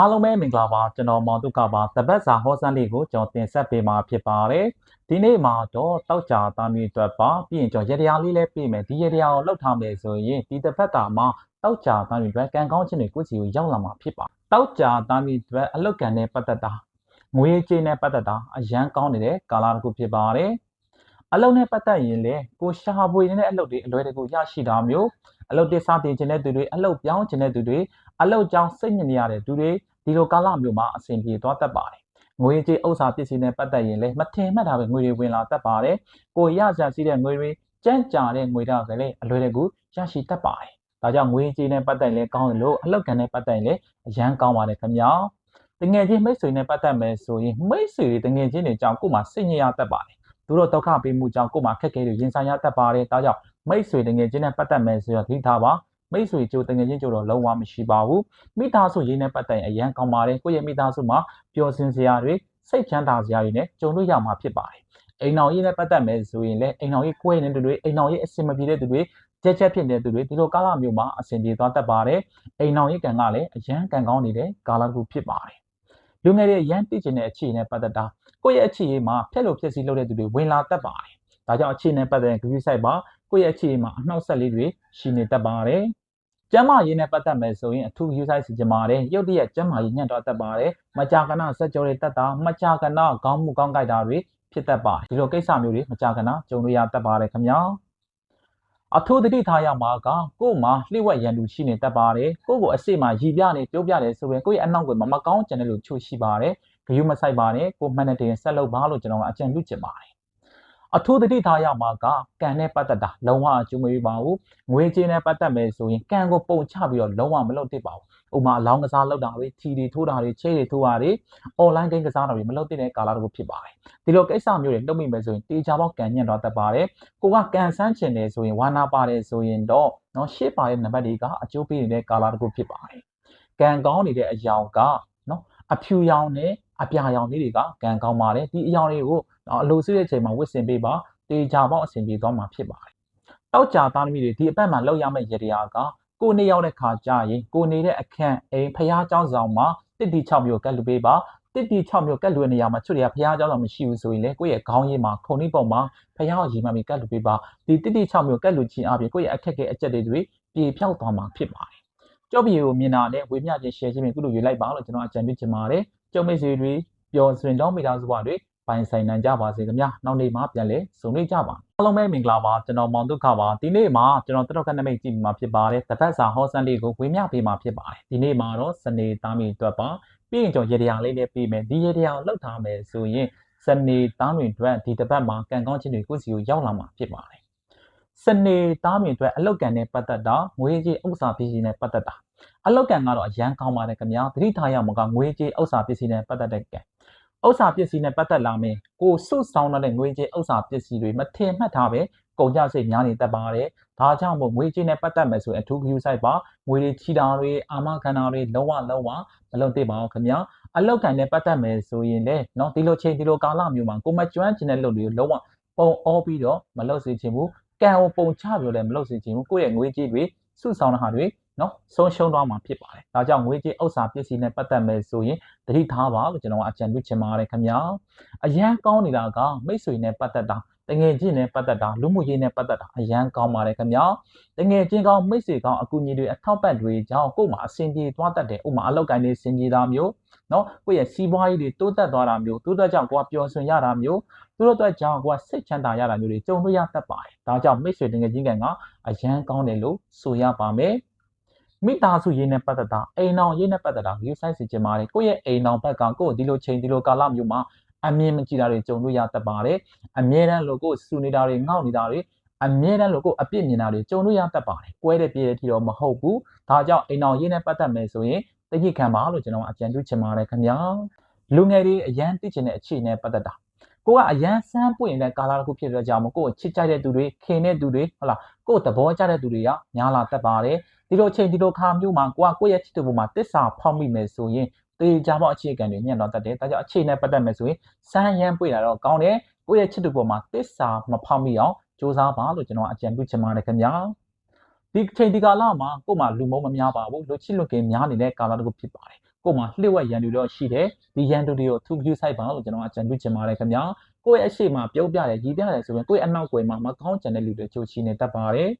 အားလုံးပဲမင်္ဂလာပါကျွန်တော်မောင်တုကပါတပတ်စာဟောစမ်းလေးကိုကျွန်တော်တင်ဆက်ပေးမှာဖြစ်ပါတယ်ဒီနေ့မှာတော့တောက်ကြသားမျိုးအတွက်ပါပြီးရင်ကျွန်တော်ရတရားလေးလည်းပြင်မယ်ဒီရတရားကိုလောက်ထားမယ်ဆိုရင်ဒီတစ်ပတ်တာမှာတောက်ကြသားမျိုးအတွက်ကံကောင်းခြင်းတွေကိုစီကိုရောက်လာမှာဖြစ်ပါတောက်ကြသားမျိုးအတွက်အလုတ်ကံနဲ့ပတ်သက်တာငွေကြေးနဲ့ပတ်သက်တာအရန်ကောင်းနေတဲ့ကာလတစ်ခုဖြစ်ပါတယ် အလုပ်နဲ့ပတ်သက်ရင်လေကိုရှာဖွေနေတဲ့အလုပ်တွေအလွယ်တကူရရှိတာမျိုးအလုပ်တစ်စားတင်ခြင်းတဲ့သူတွေအလုပ်ပြောင်းခြင်းတဲ့သူတွေအလုပ်ကြောင်းစိတ်ညစ်နေရတဲ့သူတွေဒီလိုကာလမျိုးမှာအဆင်ပြေသွားတတ်ပါတယ်ငွေကြေးဥစ္စာပစ္စည်းနဲ့ပတ်သက်ရင်လည်းမထင်မှတ်တာပဲငွေတွေဝင်လာတတ်ပါတယ်ကိုရကြစီတဲ့ငွေတွေကြမ်းကြာတဲ့ငွေတွေကလည်းအလွယ်တကူရရှိတတ်ပါတယ်ဒါကြောင့်ငွေကြေးနဲ့ပတ်သက်ရင်ကောင်းတယ်လို့အလောက်ကန်နဲ့ပတ်သက်ရင်လည်းအရန်ကောင်းပါတယ်ခင်ဗျာတငယ်ချင်းမိတ်ဆွေနဲ့ပတ်သက်မယ်ဆိုရင်မိတ်ဆွေတွေတငယ်ချင်းတွေကြောင့်ကိုယ်မှာစိတ်ညစ်ရတတ်ပါတယ် သူတို့ဒုက္ခပေးမှုကြောင့်ကိုယ်မှာခက်ခဲတွေရင်ဆိုင်ရတတ်ပါတယ်ဒါကြောင့်မိတ်ဆွေတငယ်ချင်းနဲ့ပတ်သက်မယ်ဆိုတော့သတိထားပါမိတ်ဆွေကြိုတငယ်ချင်းကြိုတော့လုံးဝမရှိပါဘူးမိသားစုရင်းနဲ့ပတ်သက်ရင်အရန်ကောင်းပါတယ်ကိုယ့်ရဲ့မိသားစုမှာပျော်စင်စရာတွေစိတ်ချမ်းသာစရာတွေနဲ့ကြုံလို့ရမှာဖြစ်ပါတယ်အိမ်တော်ကြီးနဲ့ပတ်သက်မယ်ဆိုရင်လည်းအိမ်တော်ကြီးကိုယ်နေတဲ့သူတွေအိမ်တော်ကြီးအဆင်မပြေတဲ့သူတွေကြက်ကြက်ဖြစ်နေတဲ့သူတွေဒီလိုကာလမျိုးမှာအဆင်ပြေသွားတတ်ပါတယ်အိမ်တော်ကြီးကံကလည်းအရန်ကံကောင်းနေတဲ့ကာလတစ်ခုဖြစ်ပါတယ် လူငယ်တွေရန်သိကျင်တဲ့အခြေအနေပတ်သက်တာကိုယ့်ရဲ့အခြေအနေမှာဖျက်လို့ဖြစ်စီလုပ်တဲ့သူတွေဝင်လာတတ်ပါတယ်ဒါကြောင့်အခြေအနေပတ်သက်ရင် review site ပါကိုယ့်ရဲ့အခြေအနေမှာအနှောက်အယှက်လေးတွေရှိနေတတ်ပါတယ်ကျမ်းမာရေးနဲ့ပတ်သက်မယ်ဆိုရင်အထူး user စီချင်ပါတယ်ရုပ်တရက်ကျမ်းမာရေးညံ့တော့တတ်ပါတယ်မကြာခဏစက်ကြောတွေတက်တာမကြာခဏခေါင်းမှုကောင်းကြိုက်တာတွေဖြစ်တတ်ပါတယ်ဒီလိုကိစ္စမျိုးတွေမကြာခဏကြုံလို့ရတတ်ပါတယ်ခင်ဗျာ အထူးသတိထားရမှာကကို့မှာလှိဝက်ရန်သူရှိနေတတ်ပါတယ်ကို့ကိုအစိတ်မှာရည်ပြနေပြုံးပြတယ်ဆိုရင်ကိုယ့်ရဲ့အနောက်ကိုမမကောင်းကျန်တဲ့လူချို့ရှိပါတယ်ဂယုမဆိုင်ပါနဲ့ကိုမှန်တဲ့တင်ဆက်လုပ်ပါလို့ကျွန်တော်ကအကြံပြုချင်ပါတယ်အထူးသတိထားရမှာကကံနဲ့ပတ်သက်တာလုံးဝအကျိုးမပေးပါဘူးငွေကြေးနဲ့ပတ်သက်မယ်ဆိုရင်ကံကိုပုံချပြီးတော့လုံးဝမလုပ်သင့်ပါဘူး ဥမာအလောင်းကစားလုပ်တာတွေထီတွေထိုးတာတွေချဲတွေထိုးတာတွေ online game ကစားတာတွေမလုပ်သင့်တဲ့ကာလတစ်ခုဖြစ်ပါတယ်ဒီလိုကိစ္စမျိုးတွေလုပ်မိမယ်ဆိုရင်တေချာပေါက်ကံညံ့တော့တတ်ပါတယ်ကိုကကံဆန်းချင်တယ်ဆိုရင်ဝါနာပါတယ်ဆိုရင်တော့နော်ရှေ့ပါတဲ့နံပါတ်တွေကအကျိုးပေးနေတဲ့ကာလတစ်ခုဖြစ်ပါတယ်ကံကောင်းနေတဲ့အယောင်ကနော်အဖြူရောင်နဲ့အပြာရောင်လေးတွေကကံကောင်းပါတယ်ဒီအယောင်တွေကိုအလိုစုတဲ့အချိန်မှာဝစ်စင်ပေးပါတေချာပေါက်အဆင်ပြေသွားမှာဖြစ်ပါတယ်တောက်ကြသားသမီးတွေဒီအပတ်မှာလောက်ရမယ့်ရတရားက ကိုနေရောက်တဲ့ခါကြရင်ကိုနေတဲ့အခန့်အိမ်ဖះเจ้าဆောင်မှာတစ်တီ6မျိုးကတ်လူပေးပါတစ်တီ6မျိုးကတ်လူတဲ့နေရာမှာချွတ်တွေကဖះเจ้าဆောင်မရှိဘူးဆိုရင်လေကိုယ့်ရဲ့ခေါင်းရင်းမှာခုံနှိပုံမှာဖះကိုရီမှပြီးကတ်လူပေးပါဒီတစ်တီ6မျိုးကတ်လူချင်းအပြင်ကိုယ့်ရဲ့အခက်ခဲအကျက်တွေပြေပြောက်သွားမှာဖြစ်ပါတယ်ကြော့ပြေကိုမြင်တာနဲ့ဝေမျှခြင်း share ခြင်းတွေကုလိုရွေးလိုက်ပါလို့ကျွန်တော်အကြံပြုချင်ပါတယ်ကျုံမိတ်ဆွေတွေပျော်စင်ကြောင်းမိသားစုဘတွေ ပိုင်ဆိုင်နိုင်ကြပါစေခင်ဗျာနောက်နေ့မှာပြန်လဲဆုံနေကြပါအားလုံးပဲမင်္ဂလာပါကျွန်တော်မောင်ဒုက္ခပါဒီနေ့မှာကျွန်တော်တတော်ကနမိတ်ကြည့်မှာဖြစ်ပါတယ်တပတ်စာဟောစံလေးကိုဝေမျှပေးမှာဖြစ်ပါတယ်ဒီနေ့မှာတော့စနေသားမီအတွက်ပါပြီးရင်ကျွန်တော်ရေတရားလေးလေးပြီးမယ်ဒီရေတရားကိုလောက်ထားမယ်ဆိုရင်စနေသားမီအတွက်ဒီတပတ်မှာကံကောင်းခြင်းတွေကိုစီကိုရောက်လာမှာဖြစ်ပါတယ်စနေသားမီအတွက်အလောက်ကံနဲ့ပတ်သက်တာငွေကြေးဥစ္စာပစ္စည်းနဲ့ပတ်သက်တာအလောက်ကံကတော့အရန်ကောင်းပါတယ်ခင်ဗျာသတိထားရမှာကငွေကြေးဥစ္စာပစ္စည်းနဲ့ပတ်သက်တဲ့ကံ ဥစ္စာပစ္စည်းနဲ့ပတ်သက်လာမယ်ကိုစုဆောင်တဲ့ငွေကြေးဥစ္စာပစ္စည်းတွေမထင်မှတ်ထားပဲကုန်ကြစိတ်များနေတတ်ပါတယ်ဒါကြောင့်မို့ငွေကြေးနဲ့ပတ်သက်မယ်ဆိုရင်အထူး view site ပါငွေတွေချီတာတွေအာမခံတာတွေလုံးဝလုံးဝမလုပ်သင့်ပါဘူးခင်ဗျာအလောက်ကန်နဲ့ပတ်သက်မယ်ဆိုရင်လေเนาะဒီလိုချိန်ဒီလိုကာလမျိုးမှာကိုမကျွမ်းကျင်တဲ့လုပ်တွေလုံးဝပုံအောပြီးတော့မလုပ်စေချင်ဘူးကံကိုပုံချပြီးတော့လည်းမလုပ်စေချင်ဘူးကိုယ့်ရဲ့ငွေကြေးတွေစုဆောင်တဲ့ဟာတွေ နော်ဆုံးရှုံးသွားမှာဖြစ်ပါတယ်။ဒါကြောင့်ငွေကြေးဥစ္စာပစ္စည်းနဲ့ပတ်သက်မယ်ဆိုရင်တတိထားပါလို့ကျွန်တော်ကအကြံပြုချင်ပါတယ်ခင်ဗျာ။အရန်ကောင်းနေတာကမိတ်ဆွေနဲ့ပတ်သက်တာတငယ်ချင်းနဲ့ပတ်သက်တာလူမှုရေးနဲ့ပတ်သက်တာအရန်ကောင်းပါတယ်ခင်ဗျာ။တငယ်ချင်းကောင်းမိတ်ဆွေကောင်းအကူအညီတွေအထောက်ပံ့တွေကြောင့်ကို့မှာအဆင်ပြေသွားတတ်တယ်။ဥမာအလောက်ကိုင်းလေးစင်ပြေတာမျိုးနော်ကိုယ့်ရဲ့စီးပွားရေးတွေတိုးတက်သွားတာမျိုးတိုးတက်ကြောင့်ကိုကပျော်ရွှင်ရတာမျိုးသူတို့အတွက်ကြောင့်ကိုကစိတ်ချမ်းသာရတာမျိုးတွေကြုံလို့ရတတ်ပါတယ်။ဒါကြောင့်မိတ်ဆွေတငယ်ချင်းကန်ကအရန်ကောင်းတယ်လို့ဆိုရပါမယ်။ မိသားစုရေးနဲ့ပတ်သက်တာအိမ်အောင်ရေးနဲ့ပတ်သက်တာ view site စီချင်ပါတယ်ကိုယ့်ရဲ့အိမ်အောင်ဘက်ကကိုယ့်ဒီလိုချိန်ဒီလိုကာလမျိုးမှာအမြင်မကြည့်တာတွေကြုံလို့ရတတ်ပါတယ်အမြဲတမ်းလို့ကိုယ်စူနေတာတွေငေါ့နေတာတွေအမြဲတမ်းလို့ကိုယ်အပြစ်မြင်တာတွေကြုံလို့ရတတ်ပါတယ်ကွဲတဲ့ပြေးတဲ့ထီတော့မဟုတ်ဘူးဒါကြောင့်အိမ်အောင်ရေးနဲ့ပတ်သက်မယ်ဆိုရင်တတိခံပါလို့ကျွန်တော်အကြံပြုချင်ပါတယ်ခင်ဗျာလူငယ်တွေအရန်သိချင်တဲ့အခြေအနေပတ်သက်တာ ကိုကအရန်စမ်းပွင့်တဲ့ကာလာတစ်ခုဖြစ်တဲ့ကြောင့်မို့ကိုကိုချစ်ကြိုက်တဲ့သူတွေခင်တဲ့သူတွေဟုတ်လားကိုသဘောကျတဲ့သူတွေကများလာတတ်ပါတယ်ဒီလိုချိန်ဒီလိုခါမျိုးမှာကိုကကိုယ့်ရဲ့ချစ်သူပေါ်မှာတစ္ဆာဖောက်မိမယ်ဆိုရင်တေချာပေါအခြေခံတွေညံ့တော့တတ်တယ်ဒါကြောင့်အခြေနဲ့ပတ်သက်မယ်ဆိုရင်စမ်းရမ်းပွေတာတော့ကောင်းတယ်ကိုယ့်ရဲ့ချစ်သူပေါ်မှာတစ္ဆာမဖောက်မိအောင်စူးစမ်းပါလို့ကျွန်တော်အကြံပြုချင်ပါတယ်ခင်ဗျာဒီချိန်ဒီကာလမှာကို့မှာလူမုံမများပါဘူးလူချစ်လူကင်များနေတဲ့ကာလတစ်ခုဖြစ်ပါတယ် ကို့မှာလှည့်ဝက်ရန်သူတော့ရှိတယ်ဒီရန်သူတွေကိုသူပြုဆိုင်ပါလို့ကျွန်တော်အကြံပြုချင်ပါတယ်ခင်ဗျာကိုယ့်ရဲ့အရှိမပြုံးပြတယ်ရည်ပြတယ်ဆိုရင်ကိုယ့်ရဲ့အနောက်ကွယ်မှာမကောင်းကြတဲ့လူတွေချိုးချီနေတတ်ပါတယ်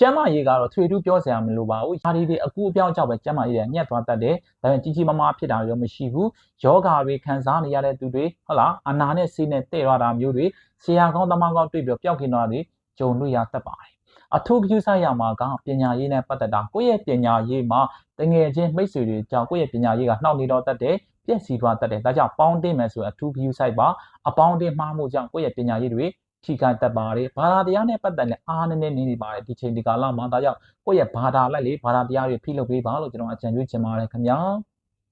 ကျမ်းမာရေးကတော့ထွေထူးပြောစရာမလိုပါဘူး။ယာဒီတွေအကူအပြောင်းကြောင့်ပဲကျမ်းမာရေးတွေညှက်သွားတတ်တယ်။ဒါပေမဲ့ကြီးကြီးမားမားဖြစ်တာရောမရှိဘူး။ယောဂါတွေခံစားနေရတဲ့သူတွေဟုတ်လားအနာနဲ့ဆေးနဲ့တဲ့ရတာမျိုးတွေဆရာကောင်းသမားကောင်းတွေ့ပြီးပျောက်ကင်တာတွေဂျုံလို့ရတတ်ပါတယ်။ အထူးကြည့်ဆိုင်ရမှာကပညာရေးနဲ့ပတ်သက်တာကိုယ့်ရဲ့ပညာရေးမှာတငယ်ချင်းမိတ်ဆွေတွေကြောင့်ကိုယ့်ရဲ့ပညာရေးကနှောင့်နေတော့တတ်တယ်ပြည့်စည်သွားတတ်တယ်ဒါကြောင့်ပေါင်းတင်မယ်ဆိုရင်အထူး view site ပါအပေါင်းတင်မှားမှုကြောင့်ကိုယ့်ရဲ့ပညာရေးတွေထိခိုက်တတ်ပါတယ်ဘာသာတရားနဲ့ပတ်သက်တဲ့အားနည်းနည်းနေနေပါတယ်ဒီချိန်ဒီကာလမှာဒါကြောင့်ကိုယ့်ရဲ့ဘာသာလိုက်လေဘာသာတရားတွေဖိလုပ်ပေးပါလို့ကျွန်တော်အကြံပြုချင်ပါတယ်ခင်ဗျာ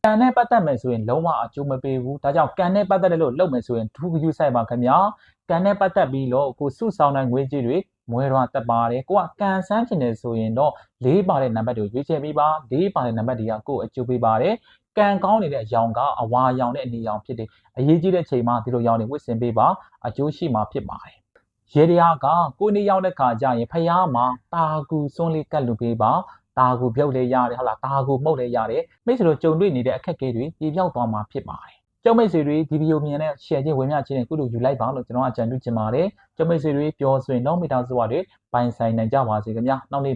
ကံနဲ့ပတ်သက်မယ်ဆိုရင်လုံးဝအကျိုးမပေးဘူးဒါကြောင့်ကံနဲ့ပတ်သက်တယ်လို့လုပ်မယ်ဆိုရင်2 view site ပါခင်ဗျာကံနဲ့ပတ်သက်ပြီးတော့ကိုစုဆောင်တဲ့ငွေကြေးတွေ မွဲတော့တက်ပါတယ်ကိုကကံစမ်းချင်တယ်ဆိုရင်တော့၄ပါတဲ့နံပါတ်တွေကိုရွေးချယ်ပေးပါ၄ပါတဲ့နံပါတ်တွေကကိုယ့်အကျိုးပေးပါတယ်ကံကောင်းနေတဲ့အယောင်ကအဝါရောင်တဲ့အနေရောင်ဖြစ်တယ်အရေးကြီးတဲ့ချိန်မှာဒီလိုရောင်တွေဝစ်စင်ပေးပါအကျိုးရှိမှာဖြစ်ပါတယ်ရေတရားကကိုနေရောက်တဲ့ခါကျရင်ဖះမှာတာကူစွန်းလေးကတ်လူပေးပါတာကူပြုတ်လေးရတယ်ဟုတ်လားတာကူမှုတ်လေးရတယ်မိတ်ဆွေတို့ကြုံတွေ့နေတဲ့အခက်အခဲတွေပြေပြောက်သွားမှာဖြစ်ပါတယ် ကျောင်းမိတ်ဆွေတွေဒီဗီဒီယိုမြင်တဲ့ share ချင်းဝင်မျှချင်းနဲ့ကုလိုယူလိုက်ပါလို့ကျွန်တော်အကြံပြုချင်ပါတယ်ကျောင်းမိတ်ဆွေတွေပြောဆိုရင်နောက်မိသားစုတွေပိုင်ဆိုင်နိုင်ကြပါစေခင်ဗျာနောက်နေ့